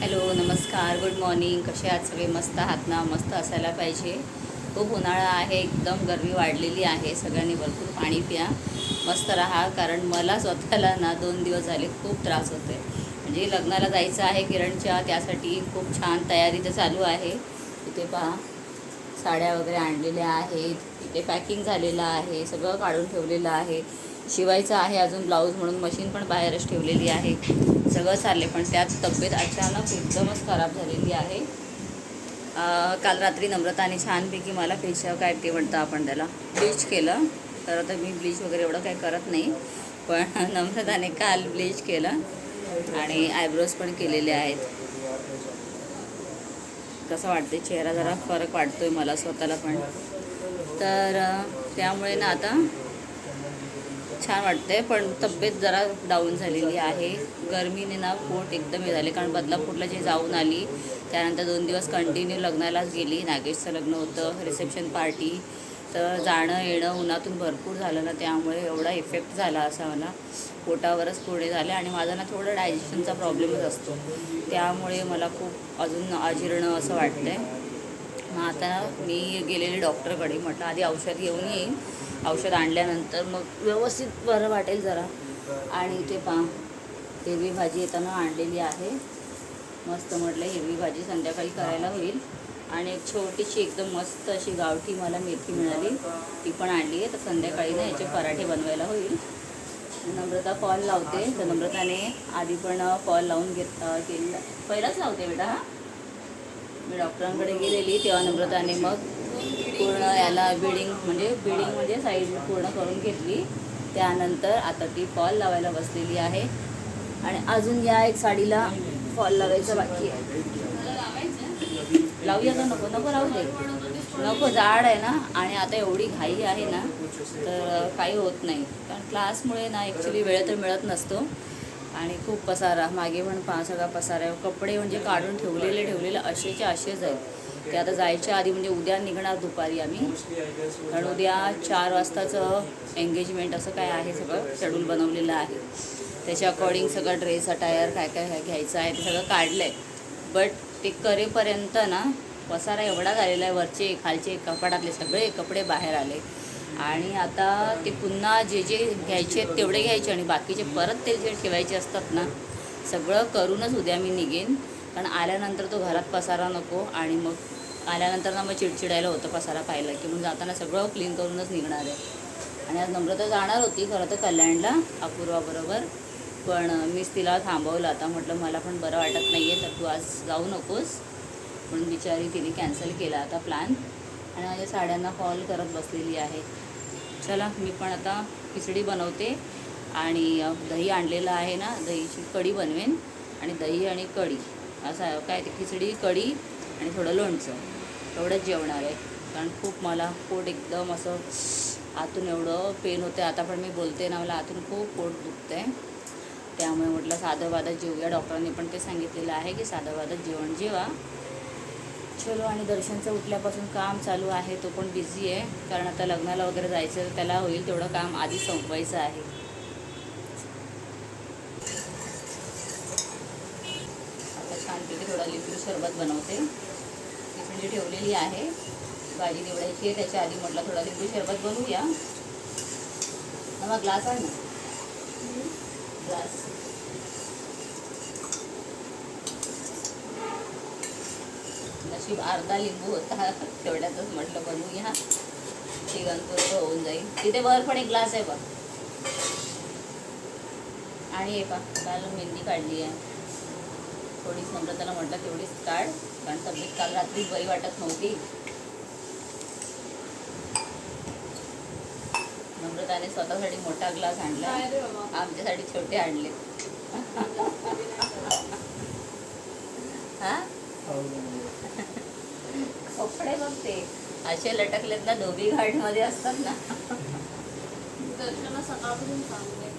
Hello नमस्कार good morning. कसे आहात सगळे? मस्त आहात ना? मस्त असायला पाहिजे. खूप उन्हाळा आहे एकदम गरमी वाढलेली आहे. सगळ्यांनी भरपूर पाणी प्या. मस्त राहा कारण मला स्वतःला ना दोन दिवस झाले खूप त्रास होतो आहे म्हणजे लग्नाला जायचं आहे किरणच्या त्यासाठी खूप छान तयारी तर चालू आहे. इथे पहा साड्या वगैरे आणलेल्या आहेत. ते पॅकिंग झालेलं आहे सगळं काढून ठेवलेलं आहे. शिवायचं आहे अजून ब्लाऊज म्हणून मशीन पण बाहेरच ठेवलेली आहे. सगळं चालले पण त्यात तब्येत अचानक एकदमच खराब झालेली आहे. काल रात्री नम्रताने छानपैकी मला फेशियल काय ते म्हणतं आपण त्याला ब्लीच केलं. तर आता मी ब्लीच वगैरे एवढं काही करत नाही पण नम्रताने काल ब्लीच केलं आणि आयब्रोज पण केलेले आहेत. कसं वाटते चेहरा जरा फरक वाटतोय मला स्वतःला पण. तर त्यामुळे ना आता छान वाटतंय पण तब्येत जरा डाऊन झालेली आहे. गरमीने ना पोट एकदम हे झाले कारण बदलापूरला जे जाऊन आली त्यानंतर दोन दिवस कंटिन्यू लग्नालाच गेली. नागेशचं लग्न होतं रिसेप्शन पार्टी तर जाणं येणं उन्हातून भरपूर झालं ना त्यामुळे एवढा इफेक्ट झाला असा मला. पोटावरच पुढे झाले आणि माझा ना थोडं डायजेशनचा प्रॉब्लेमच असतो. त्यामुळे मला खूप अजून अजीर्ण असं वाटतं आहे मग आता मी गेलेले डॉक्टरकडे म्हटलं आधी औषध घेऊन येईन. औषध आणल्यानंतर मग व्यवस्थित बरं वाटेल जरा. आणि ते पा हिरवी भाजी येताना आणलेली आहे. मस्त म्हटलं हिरवी भाजी संध्याकाळी करायला होईल. आणि एक छोटीशी एकदम मस्त अशी गावठी मला मेथी मिळाली. ती पण आणली आहे. तर संध्याकाळी ना याचे पराठे बनवायला होईल. नम्रता कॉल लावते. तर नम्रताने आधी पण फॉल लावून घेत केलेला. पहिलाच लावते बेटा हां? मी डॉक्टरांकडे गेलेली तेव्हा नम्रताने मग पूर्ण याला बिडिंग म्हणजे बिडिंग म्हणजे साईड पूर्ण करून घेतली. त्यानंतर आता ती फॉल लावायला बसलेली आहे. आणि अजून या एक साडीला फॉल लावायचं बाकी आहे. लावूया का? नको नको राहू दे. नको जाड आहे ना? आणि आता एवढी घाई आहे ना तर काही होत नाही. कारण क्लासमुळे ना ॲक्च्युली वेळ तर मिळत नसतो. आणि खूप पसारा मागे पण पहा सगळा पसारा कपडे म्हणजे काढून ठेवलेले ठेवलेले असेचे असेच आहेत. ते आता जायच्या आधी म्हणजे उद्या निघणार दुपारी आम्ही. कारण उद्या चार वाजताचं एंगेजमेंट असं काय आहे सगळं शेड्यूल बनवलेलं आहे. त्याच्या अकॉर्डिंग सगळं ड्रेस अटायर काय काय घ्यायचं आहे ते सगळं काढलं आहे बट ते करेपर्यंत ना पसारा एवढा झालेला आहे वरचे खालचे कपाटातले सगळे कपडे बाहेर आले. आणि आता ते पुन्हा जे जे घ्यायचे आहेत तेवढे घ्यायचे आणि बाकीचे परत ते जे ठेवायचे असतात ना सगळं करूनच उद्या मी निघेन. कारण आल्यानंतर तो घरात पसारा नको आणि मग आल्यानंतर ना मग चिडचिडायला होतं पसारा पाहिलं की मग जाताना सगळं क्लीन करूनच निघणार आहे. आणि आज नम्रता जाणार होती खरं तर कल्याणला अपूर्वाबरोबर. पण मीच तिला थांबवलं आता म्हटलं मला पण बरं वाटत नाही आहे तर तू आज जाऊ नकोस. म्हणून बिचारी तिने कॅन्सल केला आता प्लॅन आणि माझ्या साड्यांना फॉल करत बसलेली आहे. चला मी पण आता खिचडी बनवते. आणि दही आणलेलं आहे ना दहीची कढी बनवेन. आणि दही आणि कढी. असं काय ते खिचडी कढी आणि थोडं लोणचं. एवढंच जेवणार आहे. कारण खूप मला पोट एकदम असं आतून एवढं पेन होते आता पण मी बोलते ना मला आतून खूप पोट दुखतं आहे त्यामुळे म्हटलं साधं वादत जेवूया. डॉक्टरांनी पण ते सांगितलेलं आहे की साधं वादत जेवण जेवा. चलो आणि दर्शनचं उठल्यापासून काम चालू आहे तो पण बिझी आहे. कारण आता लग्नाला वगैरे जायचं त्याला होईल तेवढं काम आधी संपवायचं आहे. आता छानपैकी थोडा लिंबू सरबत बनवते. खिचडी ठेवलेली आहे भाजी निवडायची आहे त्याच्या आधी म्हटलं थोडा लिंबू सरबत बनवूया. ना मग ग्लास आहे ना? ग्लास नशीब अर्धा लिंबू होता. तेवढ्यातच म्हटलं बनवूया तिघांपुरतं होऊन जाईल. तिथे वर पण एक ग्लास आहे बघ. आणि हे पा काल मेहंदी काढली आहे. थोडी समृद्धाला म्हटलं तेवढीच काढ. कारण तब्येत काल रात्री बरी वाटत नव्हती. नम्रताने स्वतःसाठी मोठा ग्लास आणला आमच्यासाठी छोटे आणले हा? कपडे बघते असे लटकलेत ना धोबी घाटमध्ये असतात ना. दर्शना सकाळपासून सांगते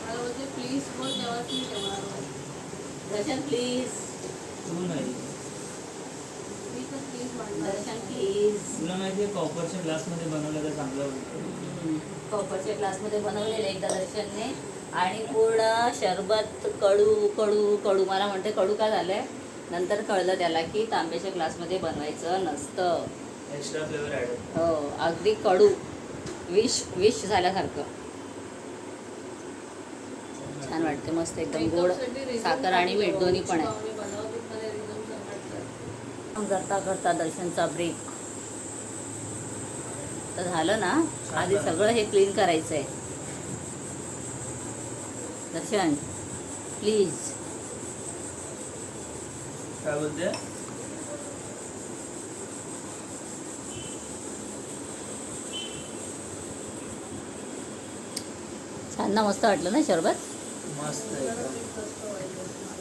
मला बोलते प्लीज बोल तेव्हाच मी जेवणार होय. दर्शन प्लीज तू नाही. मी तर प्लीज म्हणणार. दर्शन प्लीज तुला माहिती आहे कॉपरच्या ग्लासमध्ये बनवलं तर चांगलं होतं कॉपरच्या ग्लासमध्ये बनवलेले एकदा दर्शनने. आणि पूर्ण शरबत कडू कडू कडू मला म्हणते कडू का झालंय? नंतर कळलं त्याला की तांब्याच्या ग्लासमध्ये बनवायचं नसतं. एक्स्ट्रा फ्लेवर ॲड हो अगदी कडू. विष विष झाल्यासारखं. छान वाटते मस्त एकदम गोड साखर आणि मीठ दोन्ही पण आहे. करता करता दर्शनचा ब्रेक तर झालं ना? आधी सगळं हे क्लीन करायचं आहे दर्शन प्लीज काय बोलते? छान ना मस्त वाटलं ना शरबत? मस्त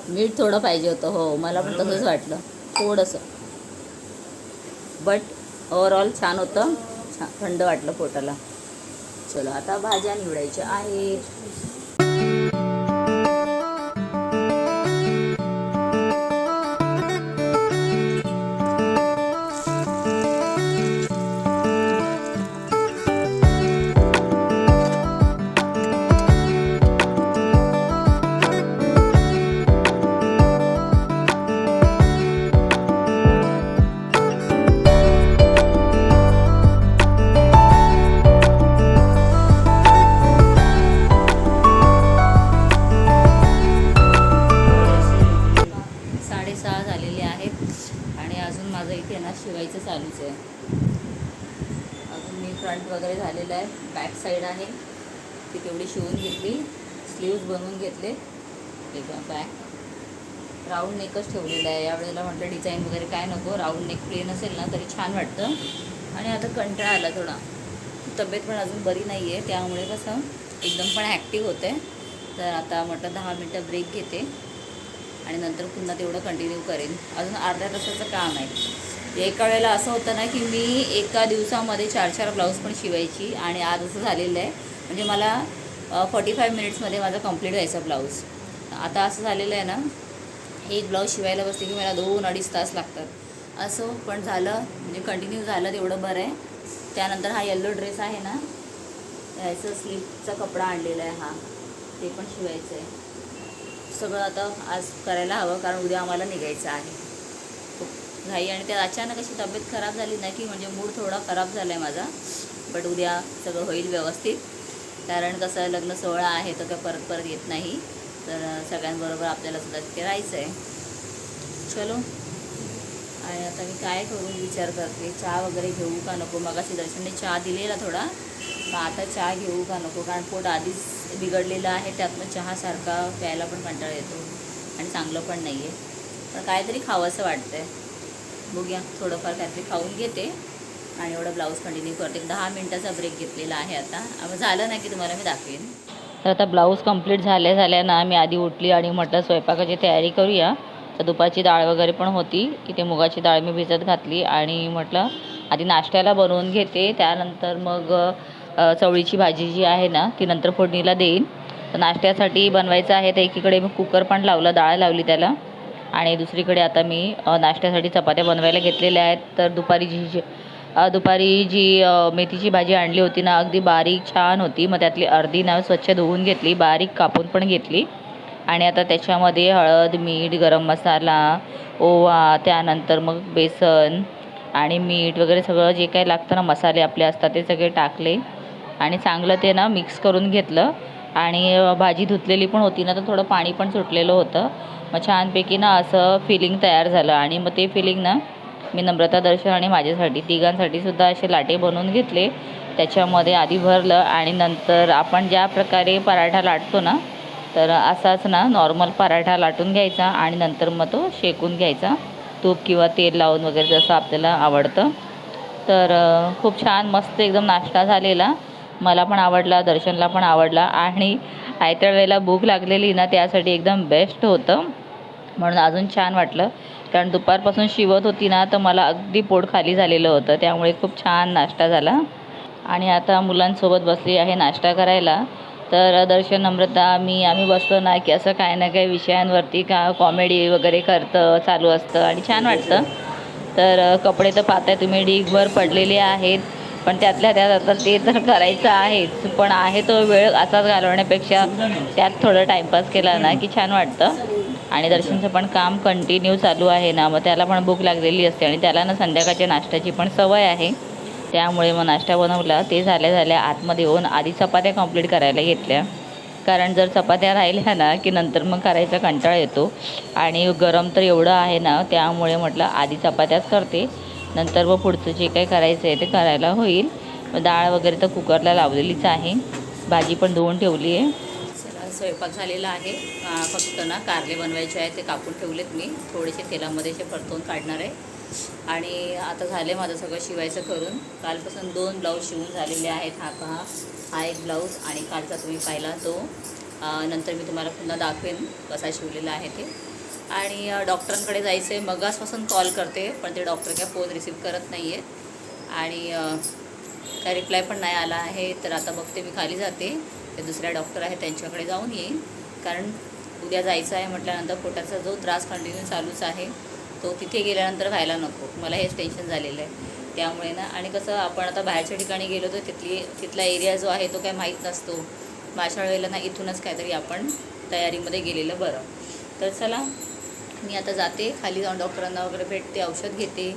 मीठ थोडं पाहिजे होतं हो. मला पण तसंच वाटलं. थोडंसं. बट ओव्हरऑल छान होतं. छान थंड वाटलं पोटाला. चलो आता भाज्या निवडायच्या आहेत. माझं इथे ना शिवायचं चालूच आहे. अजून मी फ्रंट वगैरे झालेलं आहे. बॅक साईड आहे. ती तेवढी शिवून घेतली. स्लीव्ज बनवून घेतले. बॅक राऊंड नेकच ठेवलेला आहे. यावेळेला म्हटलं डिझाईन वगैरे काय नको. राऊंड नेक प्लेन असेल ना तरी छान वाटतं. आणि आता कंटाळा आला थोडा. तब्येत पण अजून बरी नाही आहे त्यामुळे कसं एकदम पण ॲक्टिव्ह होते. तर आता म्हटलं दहा मिनटं ब्रेक घेते. आणि नंतर पुन्हा तेवढं कंटिन्यू करेन. अजून अर्ध्या तासाचं काम आहे. एका वेळेला असं होतं ना की मी एका दिवसामध्ये चार चार ब्लाऊज पण शिवायची आणि आज असं झालेलं आहे. म्हणजे मला फॉर्टी फाय मिनिट्समध्ये माझा कंप्लीट व्हायचा ब्लाऊज. आता असं झालेलं आहे ना एक ब्लाऊज शिवायला बसते की मला दोन अडीच तास लागतात. असं पण झालं म्हणजे कंटिन्यू झालं तेवढं बरं आहे. त्यानंतर हा येल्लो ड्रेस आहे ना याचं स्लीपचा कपडा आणलेला आहे हा. ते पण शिवायचं आहे. सगळं आता आज करायला हवं कारण उद्या आम्हाला निघायचं आहे. खूप घाई आणि त्यात अचानक अशी तब्येत खराब झाली ना की म्हणजे मूड थोडा खराब झाला आहे माझा बट उद्या सगळं होईल व्यवस्थित. कारण कसं लग्न सोहळा आहे तर काय परत परत येत नाही. तर सगळ्यांबरोबर आपल्याला सुद्धा तिथे राहायचं आहे चलो. आणि आता मी काय करू विचार करते. चहा वगैरे घेऊ का नको? मग अशी दर्शनने चहा दिलेला थोडा. मग आता चहा घेऊ का नको? कारण पोट आधीच बिघडलेलं आहे त्यातनं चहासारखा प्यायला पण कंटाळा येतो आणि चांगलं पण नाही आहे पण काहीतरी खावंसं आहे बघूया थोडंफार काहीतरी खाऊन घेते आणि एवढं ब्लाऊज कंटिन्यू करते. दहा मिनटाचा ब्रेक घेतलेला आहे आता. झालं नाही की तुम्हाला मी दाखवेन. तर आता ब्लाऊज कंप्लीट झाल्या झाल्या ना मी आधी उठली आणि म्हटलं स्वयंपाकाची तयारी करूया. तर दुपारची डाळ वगैरे पण होती इथे मुगाची डाळ मी भिजत घातली आणि म्हटलं आधी नाश्त्याला बनवून घेते. त्यानंतर मग चवळीची भाजी जी आहे ना ती नंतर फोडणीला देईन. तर नाश्त्यासाठी बनवायचं आहे तर एकीकडे मी कुकर पण लावलं डाळ लावली त्याला. आणि दुसरीकडे आता मी नाश्त्यासाठी चपात्या बनवायला घेतलेल्या आहेत. तर दुपारी जी जी दुपारी जी मेथीची भाजी आणली होती ना अगदी बारीक छान होती. मग त्यातली अर्धी ना स्वच्छ धुवून घेतली बारीक कापून पण घेतली. आणि आता त्याच्यामध्ये हळद मीठ गरम मसाला ओवा त्यानंतर मग बेसन आणि मीठ वगैरे सगळं जे काही लागतं ना मसाले आपले असतात ते सगळे टाकले. आणि चांगलं ते ना मिक्स करून घेतलं. आणि भाजी धुतलेली पण होती ना तर थोडं पाणी पण सुटलेलं होतं. मग छानपैकी ना असं फिलिंग तयार झालं. आणि मग ते फिलिंग ना मी नम्रता दर्शन आणि माझ्यासाठी तिघांसाठी सुद्धा असे लाटे बनवून घेतले. त्याच्यामध्ये आधी भरलं आणि नंतर आपण ज्या प्रकारे पराठा लाटतो ना तर असाच ना नॉर्मल पराठा लाटून घ्यायचा आणि नंतर मग तो शेकून घ्यायचा. तूप किंवा तेल लावून वगैरे जसं आपल्याला आवडतं. तर खूप छान मस्त एकदम नाश्ता झालेला. मला पण आवडला दर्शनला पण आवडला आणि आयत्या वेळेला भूक लागलेली ना त्यासाठी एकदम बेस्ट होतं. म्हणून अजून छान वाटलं. कारण दुपारपासून शिवत होती ना तर मला अगदी पोट खाली झालेलं होतं. त्यामुळे खूप छान नाश्ता झाला. आणि आता मुलांसोबत बसली आहे नाश्ता करायला. तर दर्शन नम्रता मी आम्ही बसलो ना की असं काही ना काही विषयांवरती का कॉमेडी वगैरे करतं चालू असतं आणि छान वाटतं. तर कपडे तर पाहताय तुम्ही ढीगभर पडलेले आहेत. पण त्यातल्या त्यात आता ते तर करायचं आहेच. पण आहे तो वेळ असाच घालवण्यापेक्षा त्यात थोडं टाईमपास केला ना की छान वाटतं. आणि दर्शनचं पण काम कंटिन्यू चालू आहे ना मग त्याला पण भूक लागलेली असते आणि त्याला ना संध्याकाळच्या नाश्त्याची पण सवय आहे. त्यामुळे मग नाश्ता बनवला ते झाल्या झाल्या आतमध्ये येऊन आधी चपात्या कंप्लीट करायला घेतल्या. कारण जर चपात्या राहिल्या ना की नंतर मग करायचा कंटाळा येतो. आणि गरम तर एवढं आहे ना त्यामुळे म्हटलं आधी चपात्याच करते. नंतर मग पुढचं जे काही करायचं आहे ते करायला होईल. मग डाळ वगैरे तर कुकरला लावलेलीच आहे. भाजी पण धुवून ठेवली आहे. चला स्वयंपाक झालेला आहे. फक्त ना कारले बनवायचे आहे ते कापून ठेवलेत मी. थोडेसे तेलामध्ये असे परतवून काढणार आहे. आणि आता झाले माझं सगळं शिवायचं करून. कालपासून दोन ब्लाऊज शिवून झालेले आहेत. हा पहा. हा एक ब्लाऊज आणि कालचा तुम्ही पाहिला तो. नंतर मी तुम्हाला पुन्हा दाखवेन कसा शिवलेला आहे ते. आणि डॉक्टरांकडे जायचं आहे. मगासपासून कॉल करते पण ते डॉक्टर काय फोन रिसीव्ह करत नाही आहे आणि काय रिप्लाय पण नाही आला आहे. तर आता बघते मी खाली जाते. ते दुसऱ्या डॉक्टर आहेत त्यांच्याकडे जाऊन येईन. कारण उद्या जायचं आहे म्हटल्यानंतर पोटाचा जो त्रास कंटिन्यू चालूच आहे तो तिथे गेल्यानंतर व्हायला नको. मला हेच टेन्शन झालेलं आहे. त्यामुळे ना आणि कसं आपण आता बाहेरच्या ठिकाणी गेलो तर तिथली तिथला एरिया जो आहे तो काही माहीत नसतो. माझ्या अशा वेळेला ना इथूनच काहीतरी आपण तयारीमध्ये गेलेलं बरं. तर चला मी आता जाते. खाली जाऊन डॉक्टरांना वगैरे भेटते औषध घेते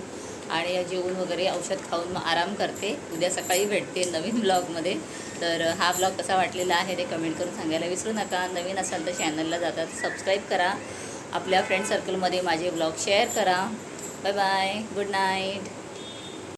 आणि जेवण वगैरे औषध खाऊन मग आराम करते. उद्या सकाळी भेटते नवीन ब्लॉगमध्ये. तर हा ब्लॉग कसा वाटलेला आहे ते कमेंट करून सांगायला विसरू नका. नवीन असाल तर चॅनलला जातात सबस्क्राईब करा. आपल्या फ्रेंड सर्कलमध्ये माझे ब्लॉग शेअर करा. Bye bye. Good night.